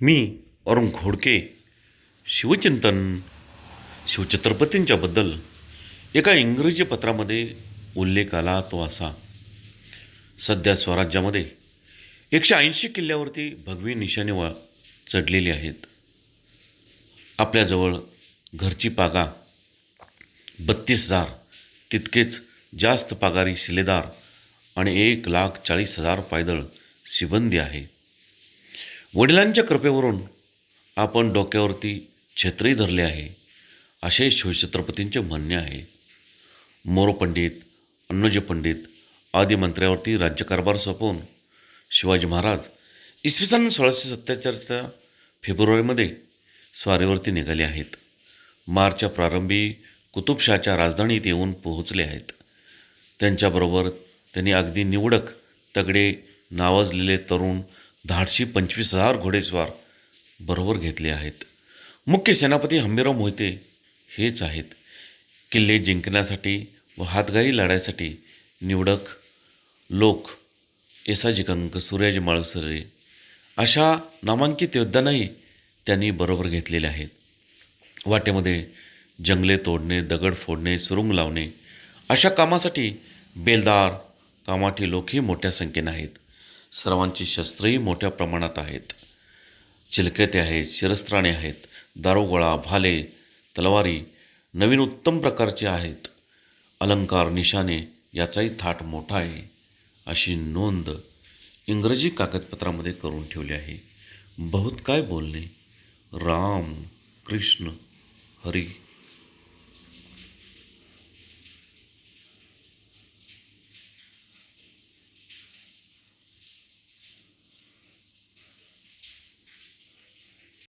मी अरुण घोडके शिवचिंतन शिवछत्रपतींच्याबद्दल एका इंग्रजी पत्रामध्ये उल्लेख आला तो असा. सध्या स्वराज्यामध्ये एकशे ऐंशी किल्ल्यावरती भगवी निशाणे वा चढलेली आहेत. आपल्याजवळ घरची पागा बत्तीस हजार तितकेच जास्त पागारी शिलेदार आणि एक लाख चाळीस हजार पायदळ सिबंदी आहे. वडिलांच्या कृपेवरून आपण डोक्यावरती छत्री धरले आहे असे शिवछत्रपतींचे म्हणणे आहे. मोरपंडित अन्नोजी पंडित आदी मंत्र्यावरती राज्यकारभार सोपवून शिवाजी महाराज इसवी सन सोळाशे सत्तेचाळीसच्या फेब्रुवारीमध्ये स्वारीवरती निघाले आहेत. मार्चच्या प्रारंभी कुतुबशाहच्या राजधानीत येऊन पोहोचले आहेत. त्यांच्याबरोबर त्यांनी अगदी निवडक तगडे नावाजलेले तरुण धाडशी पंचवीस हजार घोडेस्वार बरोबर घेतले आहेत. मुख्य सेनापती हंबीराव मोहिते हेच आहेत. किल्ले जिंकण्यासाठी व हातगाई लढायसाठी निवडक लोक येसाजी कंक सूर्याजी माळुसरे अशा नामांकित योद्ध्यांनाही त्यांनी बरोबर घेतलेले आहेत. वाटेमध्ये जंगले तोडणे दगड फोडणे सुरुंग लावणे अशा कामासाठी बेलदार कामाठी लोकही मोठ्या संख्येने आहेत. सर्वांची शस्त्रही मोठ्या प्रमाणात आहेत. चिलकते आहेत शिरस्त्राणे आहेत दारुगोळा भाले तलवारी नवीन उत्तम प्रकारचे आहेत. अलंकार निशाणे याचाही थाट मोठा आहे. अशी नोंद इंग्रजी कागदपत्रामध्ये करून ठेवली आहे. बहुत काय बोलणे? राम कृष्ण हरी.